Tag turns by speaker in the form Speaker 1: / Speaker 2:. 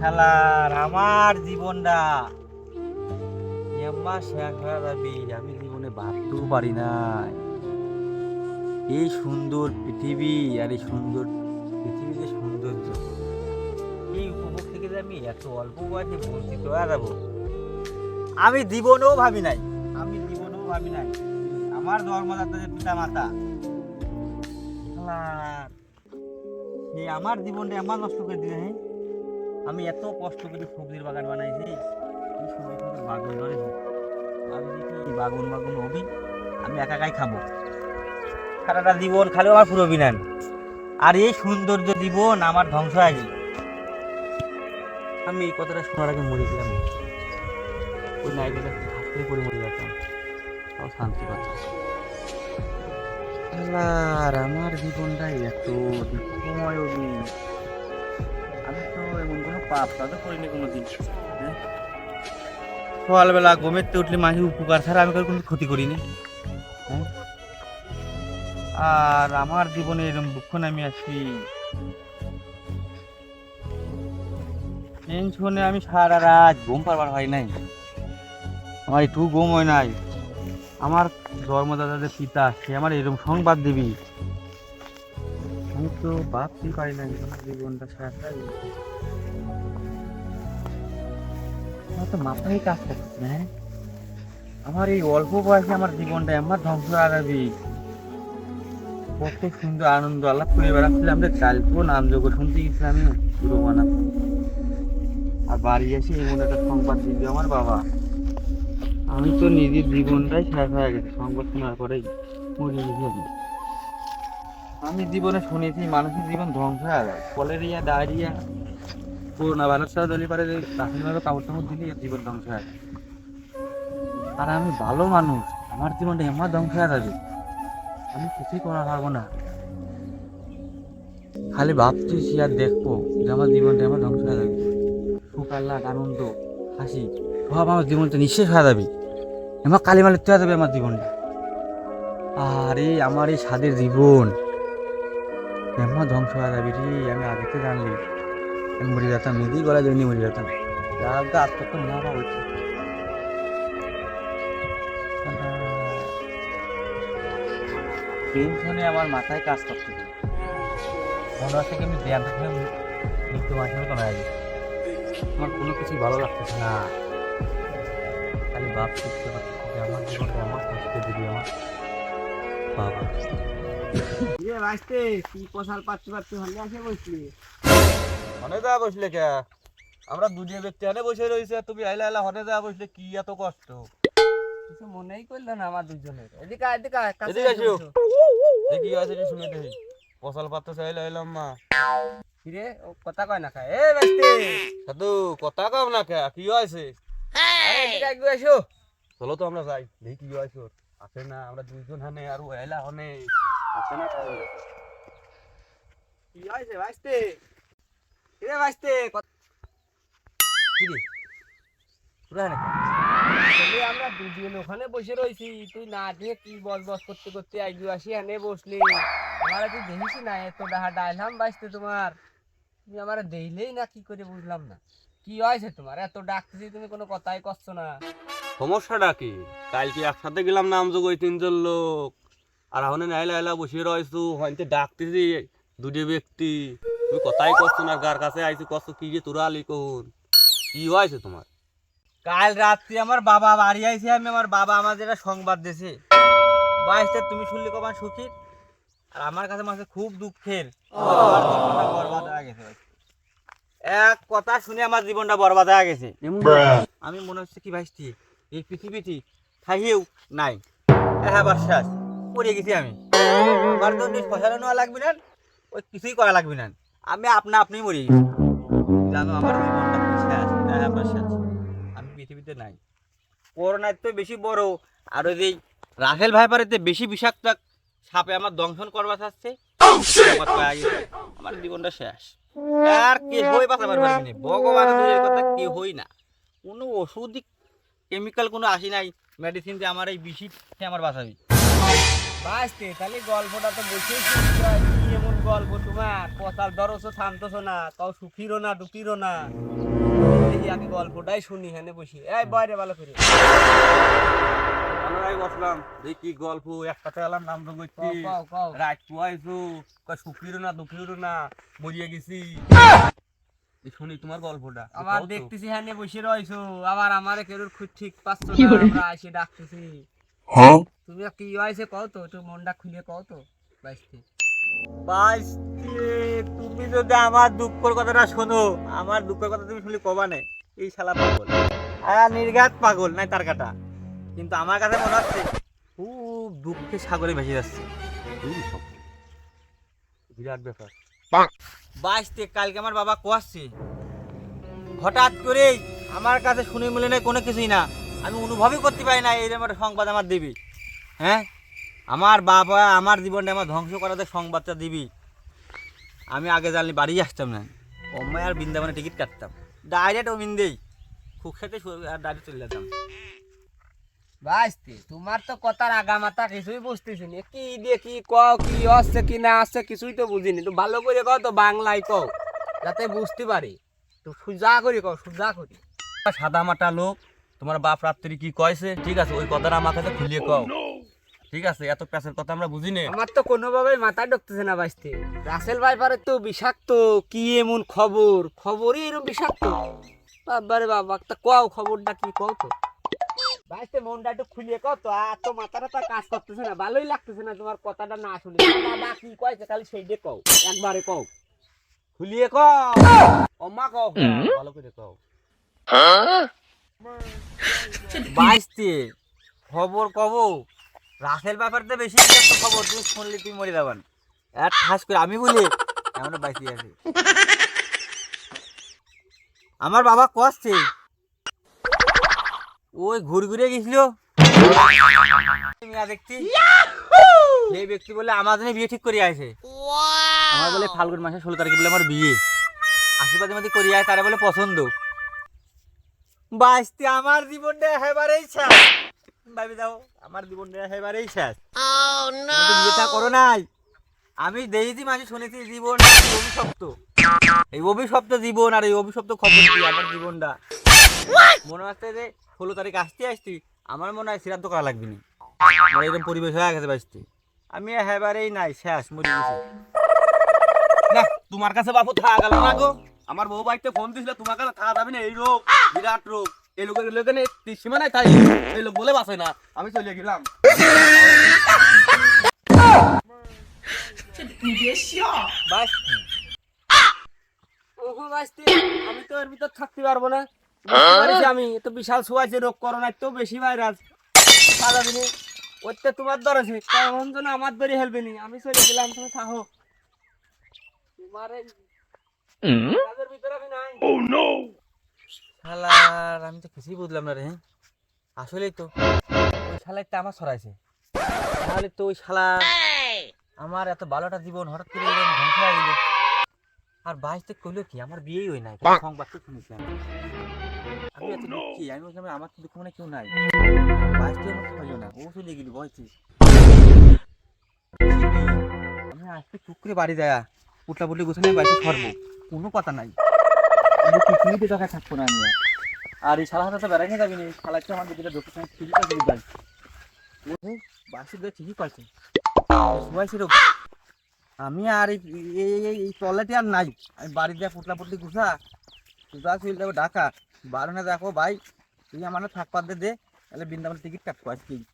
Speaker 1: শালার আমার জীবনটা। এম্মা শেষ হয়ে যাবি আমি জীবনে ভাবতেও পারি না এই সুন্দর পৃথিবী আর এই সুন্দর পৃথিবীর যে সৌন্দর্য, এই উপভোগ থেকে যে আমি এত অল্প বয়সে বঞ্চিত হয়ে যাব, আমি জীবনেও ভাবি নাই। আমি জীবনেও ভাবি নাই। আমার জন্মদাতা যে পিতা মাতা আমার জীবনটা আমার নষ্ট করে দিলে হ্যাঁ? আমি এত কষ্ট করে সবজির বাগান বানাইছি, এই সুন্দর সুন্দর বাগান ধরেছি আমি দেখি বাগুন বাগুন হবি, আমি একা একাই খাব। সারাটা জীবন খালেও আমার পুরো বিনান আর এই সৌন্দর্য জীবন আমার ধ্বংস হয়ে গেল। আমি এই কথাটা শোনার আগে মরেছিলাম। ওই নাইটটা হাসতে করে মরে যেতাম তাও শান্তি পাচ্ছি আর আমার জীবনটাই এত দুঃখময় পাপ, তো করিনি কোনো দিন হ্যাঁ? সকালবেলা ঘুমেতে উঠলে মাঝে উপকার ছাড়া আমি কোনো ক্ষতি করিনি হ্যাঁ? আর আমার জীবনে এরকম দুঃখ নামি আসি টেনশনে আমি সারা রাত ঘুম পারবার হয় নাই আমার একটু ঘুম হয় নাই আমার জন্মদাদাদের পিতা, সে আমার এরকম সংবাদ দিবি আমি তো ভাবতেই পারি না জীবনটা গেল। আমার তো মাথায় কাজ করছে না? আমার এই অল্প বয়সে আমার জীবনটা আমার ধ্বংস যাবি কত সুন্দর আনন্দ আল্লাহ করে বেড়াচ্ছিলাম রে কালকেও নাম যোগ শুনতে গেছিলাম আমি পুরো বানাতে আর বাড়ি এসে এমন একটা সংবাদ দিবে আমার বাবা আমি তো নিজের জীবনটাই শেষ হয়ে গেছে সংবাদ শোনার পরেই মরে গেছি আমি। আমি জীবনে শুনেছি মানুষের জীবন ধ্বংস হয়ে যায় কলেরিয়া ডায়রিয়া করোনা ভাইরাস ছাড়া দলি পারে রাসায়নিক কাপড় টাপড় দিলে জীবন ধ্বংস হয়ে যায় আর আমি ভালো মানুষ, আমার জীবনটা এমন ধ্বংস হয়ে যাবে, আমি কিছুই করা পারব না। খালি ভাবতেছি আর দেখব যে আমার জীবনটা এমন ধ্বংস হয়ে যাবে। সুখ আল্লাহ আনন্দ, হাসি, সব আমার জীবনটা নিঃশেষ হয়ে যাবে। আমার কালি মালিক হয়ে যাবে আমার জীবনটা। আরে, আমার এই স্বাদের জীবন এমন ধ্বংস হয়ে যাবে রে, আমি আগে থেকে জানলি। মরে যেতাম নিজেই গলা জন্য মরে যেতাম। রাগটা আত্মহত্যা মনে হওয়া হচ্ছে টেনশনে আমার মাথায় কাজ করতে মনে হচ্ছে কি আমি ধ্যান থেকে মৃত্যু মাসের মতো হয়ে আমার কোনো কিছুই ভালো লাগতেছে না। খালি ভাব করতে পারছি আমার জীবনটা আমার কষ্ট দিবি আমার বাবা।
Speaker 2: ইয়ে ভাইস্তে কি কষাল পাচ্ছি পাচ্ছি হলে আসে বসলি
Speaker 1: হনে যা বসলে কে? আমরা দুজন ব্যক্তি হানে বসে রয়েছে তুমি আইলা আইলা হনে যা বসলে কি এত কষ্ট?
Speaker 2: কিছু মনেই করল না আমার দুজনের এদিকে এদিকে
Speaker 1: এদিকে আসো। দেখি আছে শুনে দেখি। ফসল পাত্র চাইলে আইলাম মা।
Speaker 2: কিরে ও কথা কয় না খায়? এ ভাইস্তে
Speaker 1: সাধু কথা কম না কে? কি হয়েছে?
Speaker 2: এদিকে
Speaker 1: চলো তো আমরা যাই। দেখি কি হয়েছে আছে না আমরা দুইজন হানে আর আইলা হনে। আছে না
Speaker 2: কি হয়েছে ভাইস্তে কিরে ভাইস্তে কত-
Speaker 1: কি রে? পুরা হানে
Speaker 2: আসলে আমরা দুজন ওখানে বসে রয়েছি। তুই না দিয়ে কি বস বস করতে করতে আইগু আসি এনে বসলি। আমার তুই দেখিস না এত ডাহা ডাইলাম বাইসতে তোমার। তুমি আমার দেইলেই না কি করে বুঝলাম না। কি হয়েছে তোমার? এত ডাকতেছি তুমি কোনো কথাই করছ না।
Speaker 1: সমস্যাটা কি? কালকে একসাথে গেলাম নামযোগ ওই তিনজন লোক। আর এখন নাইলা আইলা বসে রয়েছু হয়তো ডাকতেছি দুটি ব্যক্তি। তুমি কথাই করছ না গার কাছে আইছি কষ্ট কি যে তোরা আলি কি হয়েছে তোমার? কাল রাত্রি আমার বাবা বাড়ি আইছে আমি আমার বাবা আমার যেটা সংবাদ দিয়েছে বাইশটা তুমি শুনলে কমান সুখী আর আমার কাছে মাঝে খুব দুঃখের। আমার জীবনটা বরবাদ হয়ে গেছে এক কথা শুনে আমার জীবনটা বরবাদ হয়ে গেছে। আমি মনে হচ্ছে কি ভাইস্তি এই পৃথিবীটি থাইয়েও নাই। হ্যাঁ শেষ পড়ে গেছি আমি। আমার তো নেওয়া লাগবে না ওই কিছুই করা লাগবে না। আমি আপনা আপনি মরে গেছি। জানো আমার জীবনটা কি শেষ হ্যাঁ আমি পৃথিবীতে নাই। করোনার তো বেশি বড় আর ওই যে রাফেল ভাইপারেতে বেশি বিষাক্ত সাপে আমার দংশন করবার চাচ্ছে আমার পায়ে গেছে। আমার জীবনটা শেষ। আর কে হই বাঁচাবার পারবি ভগবান কথা কে হই না। কোনো ওষুধই কেমিক্যাল কোনো আসি নাই। মেডিসিন দিয়ে আমার এই বিষি আমার বাঁচাবি।
Speaker 2: বাসতে তাহলে গল্পটা তো বসেই গল্প তোমার কতাল ধরছো থামতেছো না কাউ সুখীরও না দুঃখীরও না। দেখি আগে গল্পটাই শুনি হ্যাঁ বসি। এই বাইরে ভালো করে।
Speaker 3: আমরা বসলাম দেখি গল্প একসাথে এলাম নাম তো করছি। রাত সুখিরও না দুঃখিরও না মরিয়ে গেছি। শুনি তোমার গল্পটা
Speaker 2: আবার দেখতেছি হ্যাঁ বসে রইছো আবার আমারে কেউ খুব ঠিক পাচ্ছ না এসে ডাকতেছি। তুমি কি হয়েছে কও তো একটু মনটা খুলে কও তো বাইস্তি
Speaker 1: তুমি যদি আমার দুঃখের কথাটা শোনো আমার দুঃখের কথা তুমি শুনলে কবা নে এই শালা পাগল। আর নির্ঘাত পাগল নাই তার কাটা। কিন্তু আমার কাছে মনে হচ্ছে খুব দুঃখে সাগরে ভেসে যাচ্ছে।
Speaker 3: বিরাট ব্যাপার।
Speaker 1: বাইশতে কালকে আমার বাবা কোয়াচ্ছে হঠাৎ করেই আমার কাছে শুনে মিলে নেই কোনো কিছুই না। আমি অনুভবই করতে পারি না এই আমার সংবাদ আমার দেবী। হ্যাঁ? আমার বাবা আমার জীবনটা আমার ধ্বংস করাতে সংবাদটা দিবি। আমি আগে জানলে বাড়ি আসতাম না। অম্মায় আর বৃন্দাবনে টিকিট কাটতাম। ডাইরেক্ট অমিন্দেই খুব খেতে আর ডাইরেক্ট চলে যেতাম।
Speaker 2: তোমার তো কথার আগা মাথা কিছুই বুঝতেছি না। কি দিয়ে কি কও কি আসছে কি না আসছে কিছুই তো বুঝিনি। তো ভালো করে কও তো বাংলায় কও যাতে বুঝতে পারি। তো সোজা করি কও সুজা করি।
Speaker 1: সাদা মাটা লোক তোমার বাপ রাত্রি কি কয়েছে ঠিক আছে ওই কথাটা আমার কাছে খুলিয়ে কও। ঠিক আছে এত প্যাসের কথা আমরা বুঝি নে
Speaker 2: আমার তো কোনোভাবে মাথায় ঢুকতেছে না বাইসতে রাসেল ভাইপারের তো বিষাক্ত কি এমন খবর? খবরই এরকম বিষাক্ত। বাবারে বাবা তা কও খবরটা কি কও তো। বাইসতে মনটা একটু খুলিয়ে কও তো আর তো মাথাটা তো কাজ করতেছে না ভালোই লাগতেছে না তোমার কথাটা না শুনে। বাবা কি কয়েছে খালি সেইটা কও একবারে কও।
Speaker 1: খুলিয়ে কও।
Speaker 2: অম্মা কও
Speaker 3: ভালো করে কও।
Speaker 1: বাইশতে খবর কব রাসেল ব্যাপারটা বেশি খবর তুমি শুনলে তুমি মরে যাবান আর ঠাস করে, আমি বলি এমন বাইসি আছে। আমার বাবা কষছে ওই ঘুরে ঘুরে গেছিল। দেখছি, সেই ব্যক্তি বলে আমার জন্য বিয়ে ঠিক করে আছে। আমার বলে ফাল্গুন মাসে ষোলো তারিখে বলে আমার বিয়ে। আশীর্বাদের মধ্যে করিয়া তারা বলে পছন্দ। বাইশটি আমার জীবনটা একেবারেই শেষ ভাবি দাও আমার জীবনটা একেবারেই শেষ। বিয়েটা করো নাই। আমি দেখেছি মাঝে শুনেছি জীবন অভিশপ্ত। এই অভিশপ্ত জীবন আর এই অভিশপ্ত খবর কি আমার জীবনটা? মনে হচ্ছে যে ষোলো তারিখ আসতে আসতি আমার মনে হয় শ্রাদ্ধ করা লাগবে না। এরকম পরিবেশ হয়ে গেছে আমি একেবারেই নাই শেষ মরে গেছি।
Speaker 3: না তোমার কাছে বাপু থাকা গেল না গো। আমার বউ বাড়িতে ফোন দিছিল তোমার কাছে থাকা যাবে না এই রোগ বিরাট রোগ। এই লোকের লোকের সীমা নাই তাই এই লোক বলে বাঁচে না। আমি চলে গেলাম।
Speaker 2: তো এর ভিতর থাকতে পারব না। আমি তো বিশাল ছোঁয়াছে রোগ করোনার তো বেশি ভাইরাস সারা দিনে ওইটা তোমার ধরেছে তখন যেন আমার ধরে হেলবে নি আমি চলে গেলাম তুমি থাকো। তোমার ভিতরে আমি নাই।
Speaker 1: শালার আমি তো কিছুই বুঝলাম না রে আসলেই তো। ওই শালারটা আমার সরাইছে তাহলে তো ওই শালা আমার এত ভালোটা জীবন হঠাৎ করে এরকম ধ্বংস হয়ে গেল। আর বাইশতে কইলো কি? আমার বিয়েই হয় নাই। সংবাদ তো শুনেছি আমি আমি এত দুঃখী, আমি বলছিলাম, আমার তো দুঃখ মানে কেউ নাই। বাইশতে আমার হইল না, ও চলে গেলি বয়সে আমি আজকে চুপ করে বাড়ি যায় উঠলা পুটলি গোছানে বাড়িতে সরবো কোনো কথা নাই। আমি না আমি আর। এই নিয়ে যাবি না? ঠিকই আমি আর এই এই- আর নাই। আমি বাড়ি দিয়ে পুটলা পুটলি গুছা গুছা চলে যাব ঢাকা। বারো না দেখো, ভাই, তুই আমার থাকপার দে দে, তাহলে বৃন্দাবনের টিকিট কাটবো আজকেই।